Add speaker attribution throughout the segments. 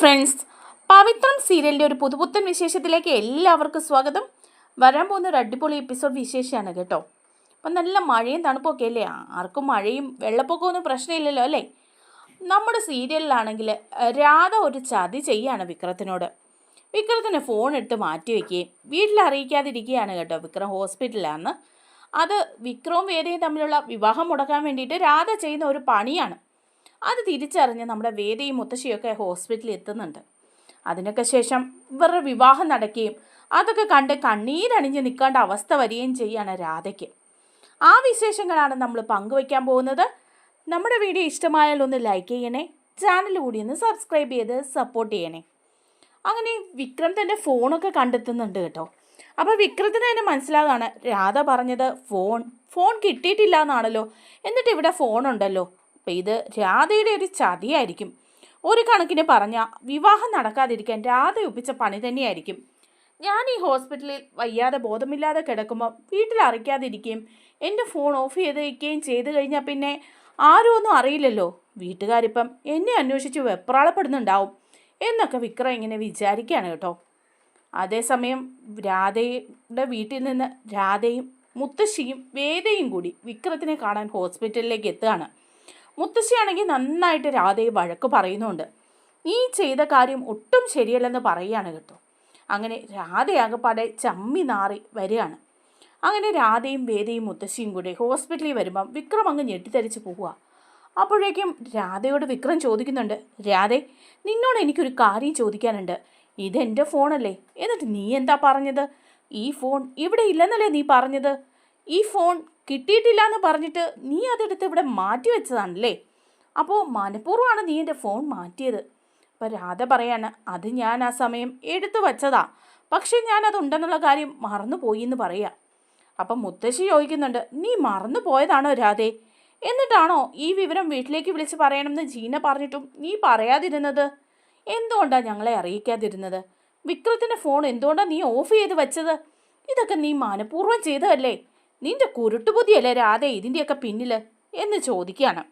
Speaker 1: Friends പവിത്രം സീരിയലിന്റെ ഒരു പുതുപുത്തൻ വിശേഷത്തിലേക്ക് എല്ലാവർക്കും സ്വാഗതം. വരാൻ പോകുന്ന ഒരു അടിപൊളി എപ്പിസോഡ് വിശേഷമാണ് കേട്ടോ. അപ്പം നല്ല മഴയും തണുപ്പൊക്കെ അല്ലേ? ആർക്കും മഴയും വെള്ളപ്പൊക്കമൊന്നും പ്രശ്നമില്ലല്ലോ അല്ലേ? നമ്മുടെ സീരിയലിലാണെങ്കിൽ രാധ ഒരു ചതി ചെയ്യാണ് വിക്രത്തിനോട്. വിക്രത്തിന് ഫോൺ എടുത്ത് മാറ്റി വയ്ക്കുകയും വീട്ടിൽ അറിയിക്കാതിരിക്കുകയാണ് കേട്ടോ വിക്രം ഹോസ്പിറ്റലിലാന്ന്. അത് വിക്രവും വേദയും തമ്മിലുള്ള വിവാഹം മുടക്കാൻ വേണ്ടിയിട്ട് രാധ ചെയ്യുന്ന ഒരു പണിയാണ്. അത് തിരിച്ചറിഞ്ഞ് നമ്മുടെ വേദയും മുത്തശ്ശിയൊക്കെ ഹോസ്പിറ്റലിൽ എത്തുന്നുണ്ട്. അതിനൊക്കെ ശേഷം ഇവരുടെ വിവാഹം നടക്കുകയും അതൊക്കെ കണ്ട് കണ്ണീരണിഞ്ഞ് നിൽക്കേണ്ട അവസ്ഥ വരികയും ചെയ്യുകയാണ് രാധയ്ക്ക്. ആ വിശേഷങ്ങളാണ് നമ്മൾ പങ്കുവയ്ക്കാൻ പോകുന്നത്. നമ്മുടെ വീഡിയോ ഇഷ്ടമായാൽ ഒന്ന് ലൈക്ക് ചെയ്യണേ ചാനൽ കൂടി ഒന്ന് സബ്സ്ക്രൈബ് ചെയ്ത് സപ്പോർട്ട് ചെയ്യണേ. അങ്ങനെ വിക്രം തന്റെ ഫോണൊക്കെ കണ്ടെത്തുന്നുണ്ട് കേട്ടോ. അപ്പോൾ വിക്രത്തിന് തന്നെ മനസ്സിലാകാണ് രാധ പറഞ്ഞത് ഫോൺ ഫോൺ കിട്ടിയിട്ടില്ല എന്നാണല്ലോ. എന്നിട്ട് ഇവിടെ ഫോൺ ഉണ്ടല്ലോ. അപ്പം ഇത് രാധയുടെ ഒരു ചതിയായിരിക്കും. ഒരു കണക്കിന് പറഞ്ഞാൽ വിവാഹം നടക്കാതിരിക്കാൻ രാധ ഒപ്പിച്ച പണി തന്നെയായിരിക്കും. ഞാൻ ഈ ഹോസ്പിറ്റലിൽ വയ്യാതെ ബോധമില്ലാതെ കിടക്കുമ്പോൾ വീട്ടിൽ അറിയിക്കാതിരിക്കുകയും എന്റെ ഫോൺ ഓഫ് ചെയ്ത് വയ്ക്കുകയും ചെയ്തു കഴിഞ്ഞാൽ പിന്നെ ആരും ഒന്നും അറിയില്ലല്ലോ. വീട്ടുകാരിപ്പം എന്നെ അന്വേഷിച്ച് വെപ്രാളപ്പെടുന്നുണ്ടാവും എന്നൊക്കെ വിക്രം ഇങ്ങനെ വിചാരിക്കുകയാണ് കേട്ടോ. അതേസമയം രാധയുടെ വീട്ടിൽ നിന്ന് രാധയും മുത്തശ്ശിയും വേദയും കൂടി വിക്രത്തിനെ കാണാൻ ഹോസ്പിറ്റലിലേക്ക് എത്തുകയാണ്. മുത്തശ്ശിയാണെങ്കിൽ നന്നായിട്ട് രാധയെ വഴക്ക് പറയുന്നുണ്ട്. നീ ചെയ്ത കാര്യം ഒട്ടും ശരിയല്ലെന്ന് പറയുകയാണ് കേട്ടോ. അങ്ങനെ രാധയാകപ്പാടെ ചമ്മി നാറി വരികയാണ്. അങ്ങനെ രാധയും വേദയും മുത്തശ്ശിയും കൂടി ഹോസ്പിറ്റലിൽ വരുമ്പം വിക്രം അങ്ങ് ഞെട്ടിത്തരിച്ച് പോവുക. അപ്പോഴേക്കും രാധയോട് വിക്രം ചോദിക്കുന്നുണ്ട് രാധെ നിന്നോട് എനിക്കൊരു കാര്യം ചോദിക്കാനുണ്ട്. ഇതെന്റെ ഫോണല്ലേ? എന്നിട്ട് നീ എന്താ പറഞ്ഞത്? ഈ ഫോൺ ഇവിടെ ഇല്ലെന്നല്ലേ നീ പറഞ്ഞത്? ഈ ഫോൺ കിട്ടിയിട്ടില്ല എന്ന് പറഞ്ഞിട്ട് നീ അതെടുത്ത് ഇവിടെ മാറ്റി വെച്ചതാണല്ലേ അപ്പോൾ മനഃപൂർവമാണ് നീ എന്റെ ഫോൺ മാറ്റിയത്. അപ്പോൾ രാധ പറയാണ് അത് ഞാൻ ആ സമയം എടുത്തു വച്ചതാ. പക്ഷേ ഞാൻ ഉണ്ടെന്നുള്ള കാര്യം മറന്നുപോയി എന്ന് പറയാം. അപ്പം മുത്തശ്ശി ചോദിക്കുന്നുണ്ട് നീ മറന്നു പോയതാണോ രാധേ? എന്നിട്ടാണോ ഈ വിവരം വീട്ടിലേക്ക് വിളിച്ച് പറയണമെന്ന് ജീന പറഞ്ഞിട്ടും നീ പറയാതിരുന്നത്? എന്തുകൊണ്ടാണ് ഞങ്ങളെ അറിയിക്കാതിരുന്നത്? വിക്രത്തിന്റെ ഫോൺ എന്തുകൊണ്ടാണ് നീ ഓഫ് ചെയ്ത് വെച്ചത്? ഇതൊക്കെ നീ മനഃപൂർവം ചെയ്തതല്ലേ? നിന്റെ കുരുട്ടുബുദ്ധിയല്ലേ രാധ ഇതിന്റെയൊക്കെ പിന്നിൽ എന്ന് ചോദിക്കുകയാണ്.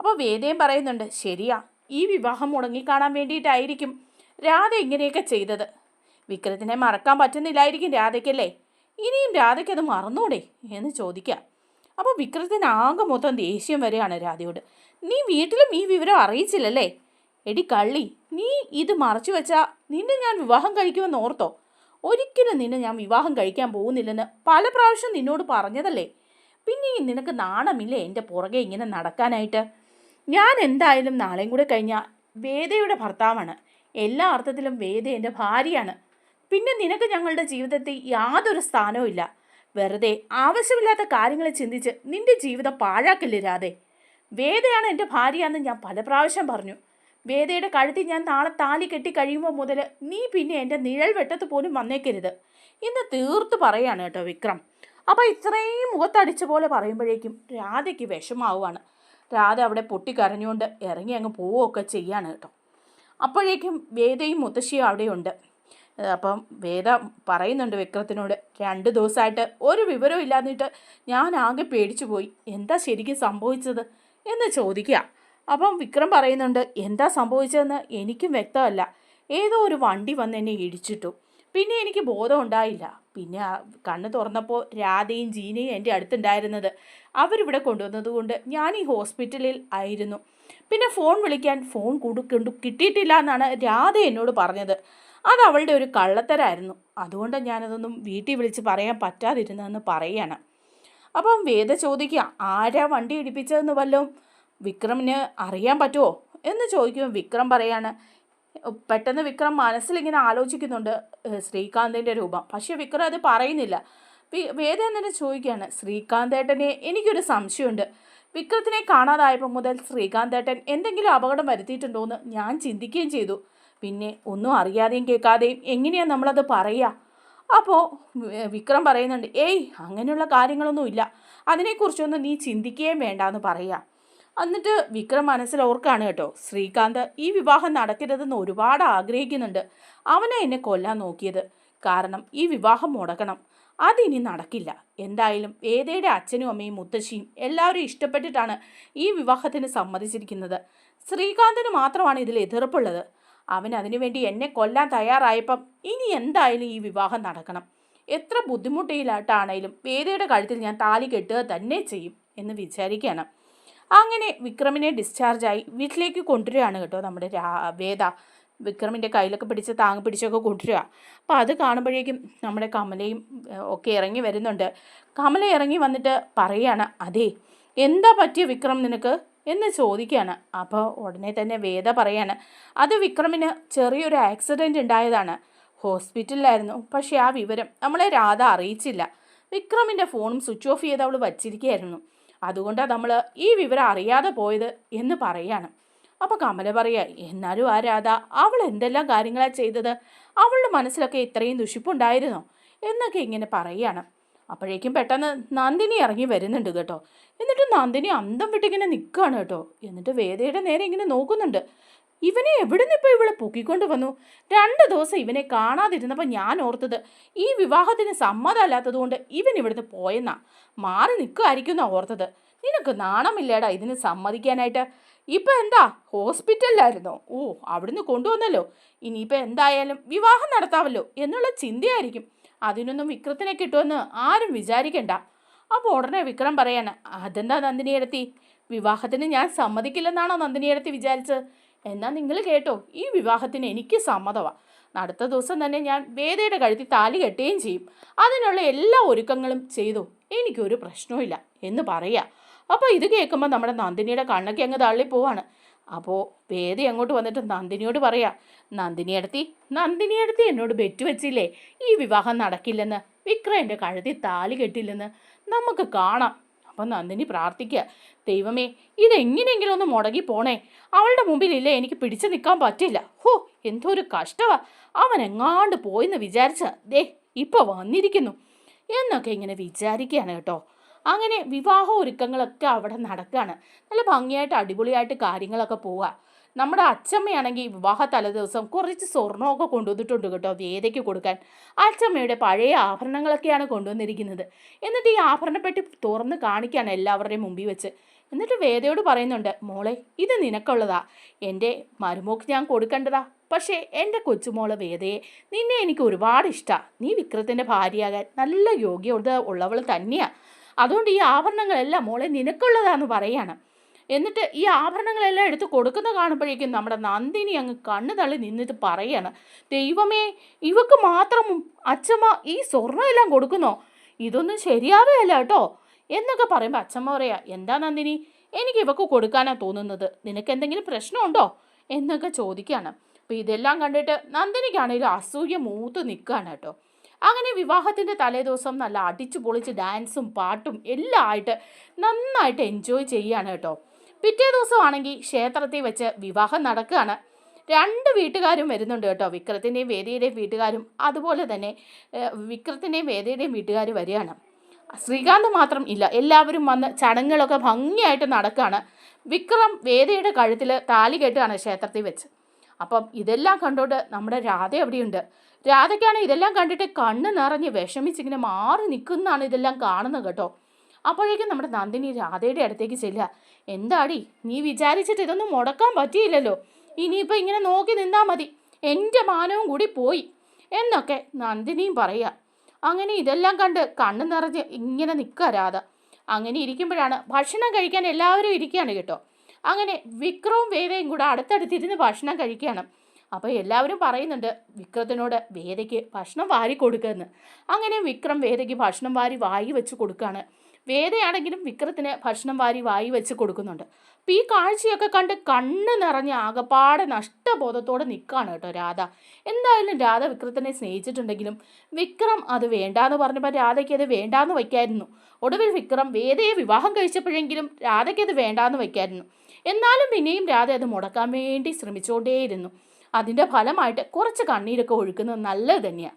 Speaker 1: അപ്പോൾ വേദയും പറയുന്നുണ്ട് ശരിയാ ഈ വിവാഹം മുടങ്ങിക്കാണാൻ വേണ്ടിയിട്ടായിരിക്കും രാധ ഇങ്ങനെയൊക്കെ ചെയ്തത്. വിക്രത്തിനെ മറക്കാൻ പറ്റുന്നില്ലായിരിക്കും രാധയ്ക്കല്ലേ? ഇനിയും രാധയ്ക്കത് മറന്നൂടെ? എന്ന് ചോദിക്കുക. അപ്പോൾ വിക്രത്തിന് ആകെ മൊത്തം ദേഷ്യം വരികയാണ് രാധയോട്. നീ വീട്ടിലും ഈ വിവരം അറിയിച്ചില്ലല്ലേ? എടി കള്ളി നീ ഇത് മറച്ചു വെച്ചാൽ നിന്നെ ഞാൻ വിവാഹം കഴിക്കുമെന്ന് ഓർത്തോ? ഒരിക്കലും നിന്നെ ഞാൻ വിവാഹം കഴിക്കാൻ പോകുന്നില്ലെന്ന് പല പ്രാവശ്യം നിന്നോട് പറഞ്ഞതല്ലേ? പിന്നെ നിനക്ക് നാണമില്ലേ എന്റെ പുറകെ ഇങ്ങനെ നടക്കാനായിട്ട്? ഞാൻ എന്തായാലും നാളെയും കൂടെ കഴിഞ്ഞാൽ വേദയുടെ ഭർത്താവാണ്. എല്ലാ അർത്ഥത്തിലും വേദ എന്റെ ഭാര്യയാണ്. പിന്നെ നിനക്ക് ഞങ്ങളുടെ ജീവിതത്തിൽ യാതൊരു സ്ഥാനവും ഇല്ല. വെറുതെ ആവശ്യമില്ലാത്ത കാര്യങ്ങളെ ചിന്തിച്ച് നിന്റെ ജീവിതം പാഴാക്കില്ല വേദയാണ് എന്റെ ഭാര്യയാണെന്ന് ഞാൻ പല പ്രാവശ്യം പറഞ്ഞു. വേദയുടെ കഴുത്തിൽ ഞാൻ നാളെ താലി കെട്ടി കഴിയുമ്പോൾ മുതൽ നീ പിന്നെ എന്റെ നിഴൽ വെട്ടത്ത് പോലും വന്നേക്കരുത് ഇന്ന് തീർത്ത് പറയാണ് കേട്ടോ വിക്രം. അപ്പോൾ ഇത്രയും മുഖത്തടിച്ച പോലെ പറയുമ്പോഴേക്കും രാധയ്ക്ക് വിഷമാവുകയാണ്. രാധ അവിടെ പൊട്ടിക്കരഞ്ഞുകൊണ്ട് ഇറങ്ങി അങ്ങ് പോവുകയൊക്കെ ചെയ്യാണ് കേട്ടോ. അപ്പോഴേക്കും വേദയും മുത്തശ്ശിയും അവിടെയുണ്ട്. അപ്പം വേദ പറയുന്നുണ്ട് വിക്രത്തിനോട് രണ്ട് ദിവസമായിട്ട് ഒരു വിവരവും ഇല്ലാന്നിട്ട് ഞാൻ ആകെ പേടിച്ചു പോയി എന്താ ശരിക്കും സംഭവിച്ചത്? എന്ന് ചോദിക്കുക. അപ്പം വിക്രം പറയുന്നുണ്ട് എന്താ സംഭവിച്ചതെന്ന് എനിക്കും വ്യക്തമല്ല. ഏതോ ഒരു വണ്ടി വന്ന് എന്നെ ഇടിച്ചിട്ടു. പിന്നെ എനിക്ക് ബോധം ഉണ്ടായില്ല. പിന്നെ കണ്ണ് തുറന്നപ്പോൾ രാധയും ജീനയും എന്റെ അടുത്തുണ്ടായിരുന്നത്. അവരിവിടെ കൊണ്ടുവന്നത് കൊണ്ട് ഞാൻ ഈ ഹോസ്പിറ്റലിൽ ആയിരുന്നു. പിന്നെ ഫോൺ വിളിക്കാൻ ഫോൺ കൊടുക്കണ്ടു കിട്ടിയിട്ടില്ല എന്നാണ് രാധ എന്നോട് പറഞ്ഞത്. അത് അവളുടെ ഒരു കള്ളത്തരായിരുന്നു. അതുകൊണ്ട് ഞാനതൊന്നും വീട്ടിൽ വിളിച്ച് പറയാൻ പറ്റാതിരുന്നതെന്ന് പറയുകയാണ് അപ്പം വേദ ചോദിക്കുക ആരാ വണ്ടി ഇടിപ്പിച്ചതെന്ന് വല്ലതും? വിക്രമിന് അറിയാൻ പറ്റുമോ എന്ന് ചോദിക്കുമ്പോൾ വിക്രം പറയാണ് പെട്ടെന്ന് വിക്രം മനസ്സിലിങ്ങനെ ആലോചിക്കുന്നുണ്ട് ശ്രീകാന്തിന്റെ രൂപം. പക്ഷേ വിക്രം അത് പറയുന്നില്ല. വേദ എന്നിട്ട് ചോദിക്കുകയാണ് ശ്രീകാന്തേട്ടനെ എനിക്കൊരു സംശയമുണ്ട്. വിക്രത്തിനെ കാണാതായപ്പോൾ മുതൽ ശ്രീകാന്തേട്ടൻ എന്തെങ്കിലും അപകടം വരുത്തിയിട്ടുണ്ടോ എന്ന് ഞാൻ ചിന്തിക്കുകയും ചെയ്തു. പിന്നെ ഒന്നും അറിയാതെയും കേൾക്കാതെയും എങ്ങനെയാണ് നമ്മളത് പറയുക? അപ്പോൾ വിക്രം പറയുന്നുണ്ട് ഏയ് അങ്ങനെയുള്ള കാര്യങ്ങളൊന്നുമില്ല. അതിനെക്കുറിച്ചൊന്നും നീ ചിന്തിക്കുകയും വേണ്ടാന്ന് പറയുക. എന്നിട്ട് വിക്രം മനസ്സിൽ ഓർക്കാണ് കേട്ടോ ശ്രീകാന്ത് ഈ വിവാഹം നടക്കരുതെന്ന് ഒരുപാട് ആഗ്രഹിക്കുന്നുണ്ട്. അവനെ എന്നെ കൊല്ലാൻ നോക്കിയത്. കാരണം ഈ വിവാഹം മുടക്കണം. അതിനി നടക്കില്ല. എന്തായാലും വേദയുടെ അച്ഛനും അമ്മയും മുത്തശ്ശിയും എല്ലാവരും ഇഷ്ടപ്പെട്ടിട്ടാണ് ഈ വിവാഹത്തിന് സമ്മതിച്ചിരിക്കുന്നത്. ശ്രീകാന്തിന് മാത്രമാണ് ഇതിൽ എതിർപ്പുള്ളത്. അവൻ അതിനുവേണ്ടി എന്നെ കൊല്ലാൻ തയ്യാറായപ്പം ഇനി എന്തായാലും ഈ വിവാഹം നടക്കണം. എത്ര ബുദ്ധിമുട്ടിയിലായിട്ടാണേലും വേദയുടെ കഴുത്തിൽ ഞാൻ താലി കെട്ടുക തന്നെ ചെയ്യും എന്ന് വിചാരിക്കുകയാണ്. അങ്ങനെ വിക്രമിനെ ഡിസ്ചാർജായി വീട്ടിലേക്ക് കൊണ്ടുവരികയാണ് കേട്ടോ നമ്മുടെ വേദ. വിക്രമിന്റെ കയ്യിലൊക്കെ പിടിച്ച് താങ്ങ് പിടിച്ചൊക്കെ കൊണ്ടുവരിക. അപ്പോൾ അത് കാണുമ്പോഴേക്കും നമ്മുടെ കമലയും ഒക്കെ ഇറങ്ങി വരുന്നുണ്ട്. കമല ഇറങ്ങി വന്നിട്ട് പറയുകയാണ് അതെ എന്താ പറ്റിയ വിക്രം നിനക്ക്? എന്ന് ചോദിക്കുകയാണ്. അപ്പോൾ ഉടനെ തന്നെ വേദ പറയാണ് അത് വിക്രമിന് ചെറിയൊരു ആക്സിഡന്റ് ഉണ്ടായതാണ്. ഹോസ്പിറ്റലിലായിരുന്നു. പക്ഷേ ആ വിവരം നമ്മളെ രാധ അറിയിച്ചില്ല. വിക്രമിന്റെ ഫോണും സ്വിച്ച് ഓഫ് ചെയ്ത് അവൾ വച്ചിരിക്കുകയായിരുന്നു. അതുകൊണ്ടാണ് നമ്മൾ ഈ വിവരം അറിയാതെ പോയത് എന്ന് പറയാണ്. അപ്പോൾ കമല പറയുക എന്നാലും ആ രാധ അവൾ എന്തെല്ലാം കാര്യങ്ങളാണ് ചെയ്തത്? അവളുടെ മനസ്സിലൊക്കെ ഇത്രയും ദുഷിപ്പുണ്ടായിരുന്നോ? എന്നൊക്കെ ഇങ്ങനെ പറയാണ്. അപ്പോഴേക്കും പെട്ടെന്ന് നന്ദിനി ഇറങ്ങി വരുന്നുണ്ട് കേട്ടോ. എന്നിട്ട് നന്ദിനി അന്തം വിട്ടിങ്ങനെ നിൽക്കുകയാണ് കേട്ടോ. എന്നിട്ട് വേദയുടെ നേരെ ഇങ്ങനെ നോക്കുന്നുണ്ട്. ഇവനെ എവിടെ നിന്ന് ഇപ്പോൾ ഇവളെ പൊക്കിക്കൊണ്ട് വന്നു? രണ്ട് ദിവസം ഇവനെ കാണാതിരുന്നപ്പോൾ ഞാൻ ഓർത്തത് ഈ വിവാഹത്തിന് സമ്മതമല്ലാത്തതുകൊണ്ട് ഇവൻ ഇവിടുന്ന് പോയെന്നാ. മാറി നിൽക്കുമായിരിക്കും ഓർത്തത്. നിനക്ക് നാണമില്ലേടാ ഇതിന് സമ്മതിക്കാനായിട്ട്? ഇപ്പം എന്താ? ഹോസ്പിറ്റലിലായിരുന്നോ? ഓ അവിടുന്ന് കൊണ്ടുവന്നല്ലോ. ഇനിയിപ്പോൾ എന്തായാലും വിവാഹം നടത്താമല്ലോ എന്നുള്ള ചിന്തയായിരിക്കും. അതിനൊന്നും വിക്രത്തിനെ കിട്ടുമെന്ന് ആരും വിചാരിക്കണ്ട. അപ്പോൾ ഉടനെ വിക്രം പറയാൻ അതെന്താ നന്ദിനിയെടുത്തി? വിവാഹത്തിന് ഞാൻ സമ്മതിക്കില്ലെന്നാണോ നന്ദിനിയെടുത്തി വിചാരിച്ചത്? എന്നാൽ നിങ്ങൾ കേട്ടോ ഈ വിവാഹത്തിന് എനിക്ക് സമ്മതമാണ് അടുത്ത ദിവസം തന്നെ ഞാൻ വേദയുടെ കഴുത്തി താലി കെട്ടുകയും ചെയ്യും. അതിനുള്ള എല്ലാ ഒരുക്കങ്ങളും ചെയ്തു. എനിക്കൊരു പ്രശ്നവും എന്ന് പറയുക അപ്പോൾ ഇത് കേൾക്കുമ്പോൾ നമ്മുടെ നന്ദിനിയുടെ കണ്ണൊക്കെ അങ്ങ് തള്ളിപ്പോവാണ് അപ്പോൾ വേദി അങ്ങോട്ട് വന്നിട്ട് നന്ദിനിയോട് പറയാ നന്ദിനിയടുത്തി നന്ദിനിയടുത്തി എന്നോട് ബെറ്റ് വെച്ചില്ലേ? ഈ വിവാഹം നടക്കില്ലെന്ന് വിക്രയന്റെ കഴുതി താലി കെട്ടില്ലെന്ന് നമുക്ക് കാണാം. അപ്പം നന്ദിനി പ്രാർത്ഥിക്കുക ദൈവമേ ഇതെങ്ങനെയെങ്കിലും ഒന്ന് മുടങ്ങി പോണേ. അവളുടെ മുമ്പിലില്ലേ എനിക്ക് പിടിച്ചു നിൽക്കാൻ പറ്റില്ല. ഹോ എന്തോ ഒരു കഷ്ടവാ. അവൻ എങ്ങാണ്ട് പോയെന്ന് വിചാരിച്ച ദേ ഇപ്പോൾ വന്നിരിക്കുന്നു. എന്നൊക്കെ ഇങ്ങനെ വിചാരിക്കുകയാണ് കേട്ടോ. അങ്ങനെ വിവാഹ ഒരുക്കങ്ങളൊക്കെ അവിടെ നടക്കുകയാണ് നല്ല ഭംഗിയായിട്ട് അടിപൊളിയായിട്ട് കാര്യങ്ങളൊക്കെ പോവുക നമ്മുടെ അച്ചമ്മയാണെങ്കിൽ വിവാഹ തലേദിവസം കുറച്ച് സ്വർണമൊക്കെ കൊണ്ടുവന്നിട്ടുണ്ട് കേട്ടോ വേദയ്ക്ക് കൊടുക്കാൻ. അച്ചമ്മയുടെ പഴയ ആഭരണങ്ങളൊക്കെയാണ് കൊണ്ടുവന്നിരിക്കുന്നത്. എന്നിട്ട് ഈ ആഭരണപ്പെട്ടി തുറന്ന് കാണിക്കുകയാണ് എല്ലാവരുടെയും മുമ്പിൽ വെച്ച്. എന്നിട്ട് വേദയോട് പറയുന്നുണ്ട് മോളെ ഇത് നിനക്കുള്ളതാ. എന്റെ മരുമോക്ക് ഞാൻ കൊടുക്കേണ്ടതാ. പക്ഷേ എന്റെ കൊച്ചുമോൾ വേദയെ നിന്നെ എനിക്ക് ഒരുപാട് ഇഷ്ടമാണ് നീ വിക്രത്തിന്റെ ഭാര്യയാകാൻ നല്ല യോഗ്യത ഉള്ളവൾ തന്നെയാണ് അതുകൊണ്ട് ഈ ആഭരണങ്ങളെല്ലാം മോളെ നിനക്കുള്ളതാന്ന് പറയാണ്. എന്നിട്ട് ഈ ആഭരണങ്ങളെല്ലാം എടുത്ത് കൊടുക്കുന്ന കാണുമ്പോഴേക്കും നമ്മുടെ നന്ദിനി അങ്ങ് കണ്ണു തള്ളി നിന്നിട്ട് പറയാണ് ദൈവമേ ഇവക്ക് മാത്രം അച്ഛമ്മ ഈ സ്വർണമെല്ലാം കൊടുക്കുന്നോ? ഇതൊന്നും ശരിയാവുകയല്ല കേട്ടോ. എന്നൊക്കെ പറയുമ്പോൾ അച്ഛമ്മ പറയാ എന്താ നന്ദിനി എനിക്ക് ഇവക്ക് കൊടുക്കാനാ തോന്നുന്നത്. നിനക്ക് എന്തെങ്കിലും പ്രശ്നമുണ്ടോ? എന്നൊക്കെ ചോദിക്കുകയാണ് അപ്പോൾ ഇതെല്ലാം കണ്ടിട്ട് നന്ദിനിക്കാണെങ്കിലും അസൂയ മൂത്ത് നിൽക്കുകയാണ് കേട്ടോ. അങ്ങനെ വിവാഹത്തിന്റെ തലേദിവസം നല്ല അടിച്ചു പൊളിച്ച് ഡാൻസും പാട്ടും എല്ലാം ആയിട്ട് നന്നായിട്ട് എൻജോയ് ചെയ്യുകയാണ് കേട്ടോ. പിറ്റേ ദിവസമാണെങ്കിൽ ക്ഷേത്രത്തിൽ വെച്ച് വിവാഹം നടക്കുകയാണ്. രണ്ട് വീട്ടുകാരും വരുന്നുണ്ട് കേട്ടോ. വിക്രത്തിന്റെയും വേദിയുടെയും വീട്ടുകാരും അതുപോലെ തന്നെ വിക്രത്തിന്റെയും വേദിയുടെയും വീട്ടുകാർ വരികയാണ്. ശ്രീകാന്ത് മാത്രം ഇല്ല. എല്ലാവരും വന്ന് ചടങ്ങുകളൊക്കെ ഭംഗിയായിട്ട് നടക്കുകയാണ്. വിക്രം വേദയുടെ കഴുത്തിൽ താലി കെട്ടുകയാണ് ക്ഷേത്രത്തിൽ വെച്ച്. അപ്പം ഇതെല്ലാം കണ്ടോണ്ട് നമ്മുടെ രാധ എവിടെയുണ്ട്? രാധയ്ക്കാണ് ഇതെല്ലാം കണ്ടിട്ട് കണ്ണ് നിറഞ്ഞ് വിഷമിച്ചിങ്ങനെ മാറി നിൽക്കുന്നതാണ് ഇതെല്ലാം കാണുന്നത് കേട്ടോ. അപ്പോഴേക്കും നമ്മുടെ നന്ദിനി രാധയുടെ അടുത്തേക്ക് ചെല്ലുക. എന്താടി നീ വിചാരിച്ചിട്ട് ഇതൊന്നും മുടക്കാൻ പറ്റിയില്ലല്ലോ. ഇനിയിപ്പോൾ ഇങ്ങനെ നോക്കി നിന്നാൽ മതി. എന്റെ മാനവും കൂടി പോയി. എന്നൊക്കെ നന്ദിനിയും പറയുക. അങ്ങനെ ഇതെല്ലാം കണ്ട് കണ്ണു നിറഞ്ഞ് ഇങ്ങനെ നിൽക്കുക രാധ. അങ്ങനെ ഇരിക്കുമ്പോഴാണ് ഭക്ഷണം കഴിക്കാൻ എല്ലാവരും ഇരിക്കുകയാണ് കേട്ടോ. അങ്ങനെ വിക്രവും വേദയും കൂടെ അടുത്തടുത്തിരുന്ന് ഭക്ഷണം കഴിക്കുകയാണ്. അപ്പോൾ എല്ലാവരും പറയുന്നുണ്ട് വിക്രത്തിനോട് വേദയ്ക്ക് ഭക്ഷണം വാരി കൊടുക്കുമെന്ന് അങ്ങനെ വിക്രം വേദയ്ക്ക് ഭക്ഷണം വാരി വായി വെച്ച് കൊടുക്കുകയാണ്. വേദയാണെങ്കിലും വിക്രത്തിന് ഭക്ഷണം വാരി വായി വെച്ച് കൊടുക്കുന്നുണ്ട്. അപ്പം ഈ കാഴ്ചയൊക്കെ കണ്ട് കണ്ണ് നിറഞ്ഞ ആകപ്പാടെ നഷ്ടബോധത്തോടെ നിൽക്കുകയാണ് കേട്ടോ രാധ. എന്തായാലും രാധ വിക്രത്തിനെ സ്നേഹിച്ചിട്ടുണ്ടെങ്കിലും വിക്രം അത് വേണ്ടാന്ന് പറഞ്ഞപ്പോൾ രാധയ്ക്ക് അത് വേണ്ടാന്ന് വയ്ക്കായിരുന്നു. ഒടുവിൽ വിക്രം വേദയെ വിവാഹം കഴിച്ചപ്പോഴെങ്കിലും രാധയ്ക്ക് അത് വേണ്ടാന്ന് വയ്ക്കായിരുന്നു. എന്നാലും പിന്നെയും രാധ അത് മുടക്കാൻ വേണ്ടി ശ്രമിച്ചുകൊണ്ടേയിരുന്നു അതിന്റെ ഫലമായിട്ട് കുറച്ച് കണ്ണീരൊക്കെ ഒഴുക്കുന്നത് നല്ലത് തന്നെയാണ്